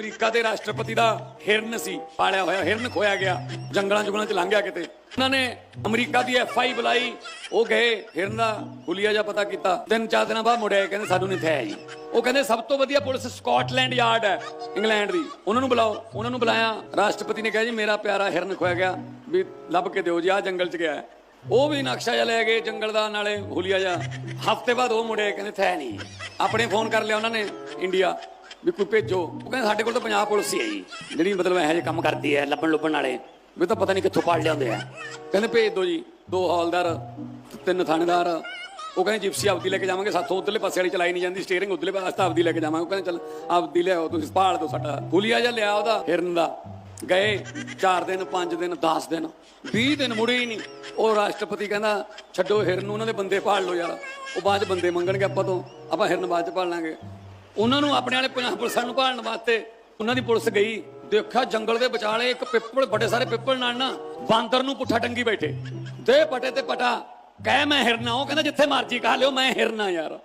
America ਦੇ ਰਾਸ਼ਟਰਪਤੀ ਦਾ ਹਿਰਨ ਸੀ, ਪਾਲਿਆ ਹੋਇਆ ਹਿਰਨ ਖੋਇਆ ਗਿਆ, ਜੰਗਲਾਂ ਜੁਗਲਾਂ ਚ ਲੰਘ ਗਿਆ ਕਿਤੇ। ਉਹਨਾਂ ਨੇ ਅਮਰੀਕਾ ਦੀ ਐਫਆਈ ਬੁਲਾਈ, ਉਹ ਗਏ, ਹਿਰਨ ਦਾ ਹੁਲੀਆ ਜਿਹਾ ਪਤਾ ਕੀਤਾ। ਤਿੰਨ ਚਾਰ ਦਿਨਾਂ ਬਾਅਦ ਮੁੜਿਆ ਕਹਿੰਦੇ ਸਾਨੂੰ ਨਹੀਂ ਥਿਆ ਜੀ। ਉਹ ਕਹਿੰਦੇ, ਸਭ ਤੋਂ ਵਧੀਆ ਪੁਲਿਸ ਸਕਾਟਲੈਂਡ ਯਾਰਡ ਹੈ, ਇੰਗਲੈਂਡ ਦੀ। ਉਹਨਾਂ ਨੂੰ ਬੁਲਾਓ, ਉਹਨਾਂ ਨੂੰ ਬੁਲਾਇਆ। ਰਾਸ਼ਟਰਪਤੀ ਨੇ ਕਿਹਾ ਜੀ, ਮੇਰਾ ਪਿਆਰਾ ਹਿਰਨ ਖੋਇਆ ਗਿਆ, ਵੀ ਲੱਭ ਕੇ ਦਿਓ ਜੀ ਆ ਜੰਗਲ ਚ ਗਿਆ ਉਹ ਵੀ ਨਕਸ਼ਾ ਜਿਹਾ ਲੈ ਗਏ, ਜੰਗਲ ਦਾ ਨਾਲੇ ਹੁਲੀਆ ਜਿਹਾ। ਹਫ਼ਤੇ ਬਾਅਦ ਉਹ ਮੁੜੇ ਕਹਿੰਦੇ ਥੈ ਨਹੀਂ। ਆਪਣੇ ਫੋਨ ਕਰ ਲਿਆ ਉਹਨਾਂ ਨੇ, ਇੰਡੀਆ। ਵੀ ਕੋਈ ਭੇਜੋ। ਉਹ ਕਹਿੰਦੇ ਸਾਡੇ ਕੋਲ ਤਾਂ ਪੰਜਾਬ ਪੁਲਿਸ ਹੀ ਹੈ ਜੀ। ਜਿਹੜੀ ਮਤਲਬ ਇਹੋ ਜਿਹੇ ਕੰਮ ਕਰਦੀ ਹੈ, ਲੱਭਣ ਲੁੱਭਣ ਵਾਲੇ। ਵੀ ਤਾਂ ਪਤਾ ਨਹੀਂ ਕਿੱਥੋਂ ਪੜ ਲਿਆਉਂਦੇ ਆ। ਕਹਿੰਦੇ ਭੇਜ ਦਿਓ ਜੀ। ਦੋ ਹੌਲਦਾਰ, ਤਿੰਨ ਥਾਣੇਦਾਰ। ਉਹ ਕਹਿੰਦੇ ਜਿਪਸੀ ਆਪਦੀ ਲੈ ਕੇ ਜਾਵਾਂਗੇ। ਸਾਥੋਂ ਉਧਰਲੇ ਪਾਸੇ ਵਾਲੀ ਚਲਾਈ ਨਹੀਂ ਜਾਂਦੀ। ਸਟੀਅਰਿੰਗ ਉਧਰਲੇ ਪਾਸੇ ਤਾਂ ਆਪਦੀ ਲੈ ਕੇ ਜਾਵਾਂਗੇ। ਉਹ ਕਹਿੰਦੇ ਚੱਲ ਆਪਦੀ ਲਿਆਓ, ਤੁਸੀਂ ਭਾਲ ਦਿਓ ਸਾਡਾ। ਹੁਲੀਆ ਜਾਂ ਲਿਆ ਉਹਦਾ ਹਿਰਨ ਦਾ। ਗਏ 4 ਦਿਨ 5 ਦਿਨ 10 ਦਿਨ। 20 ਦਿਨ ਮੁੜੇ ਹੀ ਨਹੀਂ ਉਹ ਰਾਸ਼ਟਰਪਤੀ ਕਹਿੰਦਾ, ਛੱਡੋ ਹਿਰਨ ਨੂੰ, ਉਹਨਾਂ ਦੇ ਬੰਦੇ ਭਾਲ ਲਓ ਯਾਰ। ਉਹ ਬਾਅਦ ਚ ਬੰਦੇ ਮੰਗਣਗੇ ਆਪਾਂ ਤੋਂ। ਆਪਾਂ ਹਿਰਨ ਬਾਅਦ ਚ ਭਾਲ ਲਾਂਗੇ। ਉਹਨਾਂ ਨੂੰ ਆਪਣੇ ਵਾਲੇ ਪੰਜਾਬ ਪੁਲਿਸਾਂ ਨੂੰ ਭਾਲਣ ਵਾਸਤੇ ਉਹਨਾਂ ਦੀ ਪੁਲਿਸ ਗਈ। ਦੇਖਿਆ ਜੰਗਲ ਦੇ ਵਿਚਾਲੇ ਇੱਕ ਪਿੱਪਲ ਵੱਡੇ ਸਾਰੇ ਪਿੱਪਲ ਨਾਲ ਨਾ ਬਾਂਦਰ ਨੂੰ ਪੁੱਠਾ ਟੰਗੀ ਬੈਠੇ। ਦੇ ਪਟੇ ਤੇ ਪਟਾ, ਕਹਿ ਮੈਂ ਹਿਰਨਾ, ਉਹ ਕਹਿੰਦਾ ਜਿੱਥੇ ਮਰਜ਼ੀ ਕਹਾ ਲਿਓ, ਮੈਂ ਹਿਰਨਾ ਯਾਰ।